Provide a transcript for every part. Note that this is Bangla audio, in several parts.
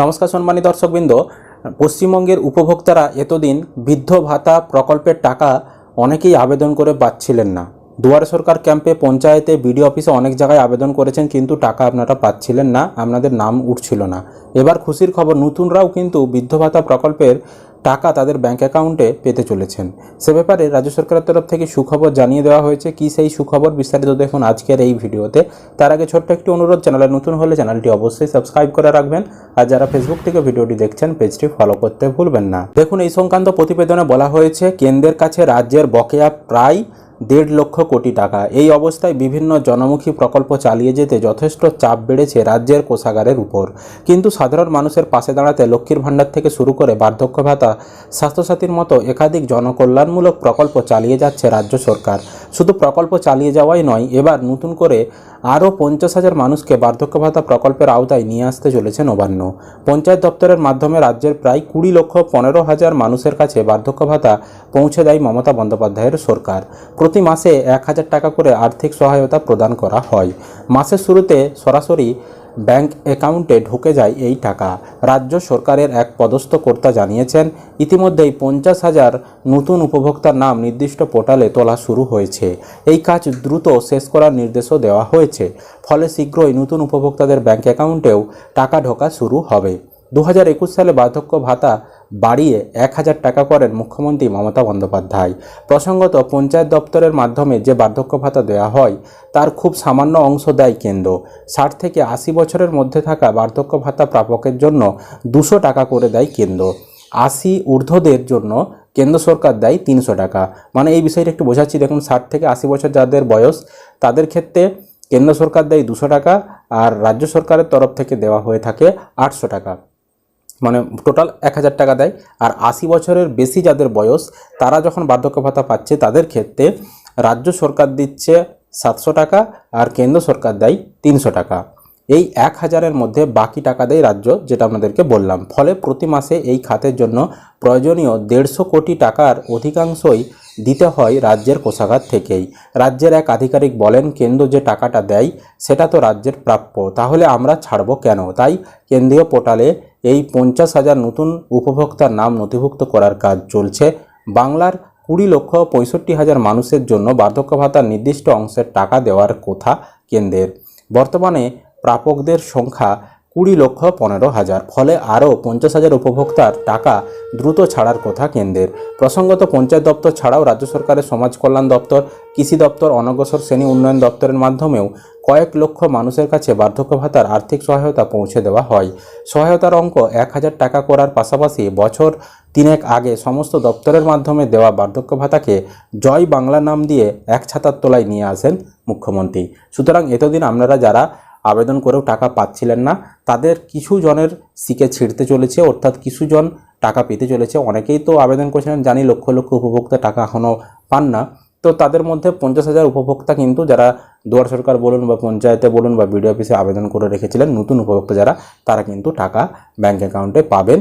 নমস্কার সম্মানী দর্শকবৃন্দ, পশ্চিমবঙ্গের উপভোক্তারা এতদিন বৃদ্ধ ভাতা প্রকল্পের টাকা অনেকেই আবেদন করে পাচ্ছিলেন না। দুয়ারে সরকার ক্যাম্পে পঞ্চায়েতে বিডিও অফিসে অনেক জায়গায় আবেদন করেছেন, কিন্তু টাকা আপনারা পাচ্ছিলেন না, আপনাদের নাম উঠছিল না। এবার খুশির খবর, নতুনরাও কিন্তু বৃদ্ধ ভাতা প্রকল্পের টাকা তাদের ব্যাংক অ্যাকাউন্টে পেতে চলেছেন। সে ব্যাপারে রাজ্য সরকারের তরফ থেকে সুখবর জানিয়ে দেওয়া হয়েছে। কি সেই সুখবর বিস্তারিত দেখুন আজকের এই ভিডিওতে। তার আগে ছোট্ট একটি অনুরোধ, চ্যানেলে নতুন হলে চ্যানেলটি অবশ্যই সাবস্ক্রাইব করে রাখবেন। আর যারা ফেসবুক থেকে ভিডিওটি দেখছেন, পেজটি ফলো করতে ভুলবেন না। দেখুন, এই সংক্রান্ত প্রতিবেদনে বলা হয়েছে, কেন্দ্রের কাছে রাজ্যের বকেয়া প্রায় দেড় লক্ষ কোটি টাকা। এই অবস্থায় বিভিন্ন জনমুখী প্রকল্প চালিয়ে যেতে যথেষ্ট চাপ বেড়েছে রাজ্যের কোষাগারের উপর। কিন্তু সাধারণ মানুষের পাশে দাঁড়াতে লক্ষ্মীর ভাণ্ডার থেকে শুরু করে বার্ধক্য ভাতা, স্বাস্থ্যসাথীর মতো একাধিক জনকল্যাণমূলক প্রকল্প চালিয়ে যাচ্ছে রাজ্য সরকার। শুধু প্রকল্প চালিয়ে যাওয়াই নয়, এবার নতুন করে আরও পঞ্চাশ হাজার মানুষকে বার্ধক্য ভাতা প্রকল্পের আওতায় নিয়ে আসতে চলেছে নবান্ন পঞ্চায়েত দপ্তরের মাধ্যমে রাজ্যের প্রায় কুড়ি লক্ষ পনেরো হাজার মানুষের কাছে বার্ধক্য ভাতা পৌঁছে দেয় মমতা বন্দ্যোপাধ্যায়ের সরকার। প্রতি মাসে এক হাজার টাকা করে আর্থিক সহায়তা প্রদান করা হয়। মাসের শুরুতে সরাসরি ব্যাংক অ্যাকাউন্টে ঢুকে যায় এই টাকা। রাজ্য সরকারের এক পদস্থ কর্তা জানিয়েছেন, ইতিমধ্যেই পঞ্চাশ হাজার নতুন উপভোক্তার নাম নির্দিষ্ট পোর্টালে তোলা শুরু হয়েছে। এই কাজ দ্রুত শেষ করার নির্দেশও দেওয়া হয়েছে। ফলে শীঘ্রই নতুন উপভোক্তাদের ব্যাংক অ্যাকাউন্টেও টাকা ঢোকা শুরু হবে। দু হাজার একুশ সালে বার্ধক্য ভাতা বাড়িয়ে এক হাজার টাকা করেন মুখ্যমন্ত্রী মমতা বন্দ্যোপাধ্যায়। প্রসঙ্গত, পঞ্চায়েত দপ্তরের মাধ্যমে যে বার্ধক্য ভাতা দেওয়া হয়, তার খুব সামান্য অংশ দেয় কেন্দ্র। ষাট থেকে আশি বছরের মধ্যে থাকা বার্ধক্য ভাতা প্রাপকের জন্য দুশো টাকা করে দেয় কেন্দ্র। আশি ঊর্ধ্বদের জন্য কেন্দ্র সরকার দেয় তিনশো টাকা। মানে এই বিষয়টা একটু বোঝাচ্ছি। দেখুন, ষাট থেকে আশি বছর যাদের বয়স, তাদের ক্ষেত্রে কেন্দ্র সরকার দেয় দুশো টাকা আর রাজ্য সরকারের তরফ থেকে দেওয়া হয়ে থাকে আটশো টাকা। মানে টোটাল এক হাজার টাকা দেয়। আর আশি বছরের বেশি যাদের বয়স, তারা যখন বার্ধক্য ভাতা পাচ্ছে, তাদের ক্ষেত্রে রাজ্য সরকার দিচ্ছে সাতশো টাকা আর কেন্দ্র সরকার দেয় তিনশো টাকা। এই এক হাজারের মধ্যে বাকি টাকা দেয় রাজ্য, যেটা আপনাদেরকে বললাম। ফলে প্রতি মাসে এই খাতের জন্য প্রয়োজনীয় দেড়শো কোটি টাকার অধিকাংশই দিতে হয় রাজ্যের কোষাগার থেকেই। রাজ্যের এক আধিকারিক বলেন, কেন্দ্র যে টাকাটা দেয়, সেটা তো রাজ্যের প্রাপ্য। তাহলে আমরা ছাড়বো কেন? তাই কেন্দ্রীয় পোর্টালে এই পঞ্চাশ হাজার নতুন উপভোক্তার নাম নথিভুক্ত করার কাজ চলছে। বাংলার কুড়ি লক্ষ পঁয়ষট্টি হাজার মানুষের জন্য বার্ধক্য ভাতার নির্দিষ্ট অংশের টাকা দেওয়ার কথা কেন্দ্রের। বর্তমানে প্রাপকদের সংখ্যা কুড়ি লক্ষ পনেরো হাজার। ফলে আরও পঞ্চাশ হাজার উপভোক্তার টাকা দ্রুত ছাড়ার কথা কেন্দ্রের। প্রসঙ্গত পঞ্চায়েত দপ্তর ছাড়াও রাজ্য সরকারের সমাজ কল্যাণ দপ্তর, কৃষি দপ্তর, অনগ্রসর শ্রেণি উন্নয়ন দপ্তরের মাধ্যমেও কয়েক লক্ষ মানুষের কাছে বার্ধক্য ভাতার আর্থিক সহায়তা পৌঁছে দেওয়া হয়। সহায়তার অঙ্ক এক হাজার টাকা করার পাশাপাশি বছর তিনেক আগে সমস্ত দপ্তরের মাধ্যমে দেওয়া বার্ধক্য ভাতাকে জয় বাংলা নাম দিয়ে এক ছাতার তলায় নিয়ে আসেন মুখ্যমন্ত্রী। সুতরাং এতদিন আপনারা যারা আবেদন করেও টাকা পাচ্ছিলেন না। তাদের কিছু জনের সিকে ছিঁড়তে চলেছে, অর্থাৎ কিছু জন টাকা পেতে চলেছে। অনেকেই তো আবেদন করেছিলেন, জানি লক্ষ লক্ষ উপভোক্তা টাকা এখনও পান না। তো তাদের মধ্যে পঞ্চাশ হাজার উপভোক্তা কিন্তু যারা দুয়ার সরকার বলুন বা পঞ্চায়েতে বলুন বা বিডিও অফিসে আবেদন করে রেখেছিলেন, নতুন উপভোক্তা যারা, তারা কিন্তু টাকা ব্যাঙ্ক অ্যাকাউন্টে পাবেন।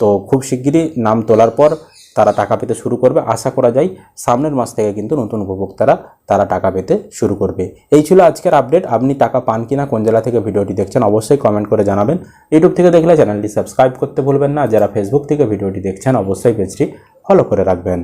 তো খুব শিগগিরই নাম তোলার পর তারা টাকা পেতে শুরু করবে। আশা করা যায় সামনের মাস থেকে কিন্তু নতুন উপভোক্তারা তারা টাকা পেতে শুরু করবে। এই ছিল আজকের আপডেট। আপনি টাকা পান কিনা, কোন জেলা থেকে ভিডিওটি দেখছেন অবশ্যই কমেন্ট করে জানাবেন। ইউটিউব থেকে দেখলে চ্যানেলটি সাবস্ক্রাইব করতে ভুলবেন না। যারা ফেসবুক থেকে ভিডিওটি দেখছেন, অবশ্যই পেজটি ফলো করে রাখবেন।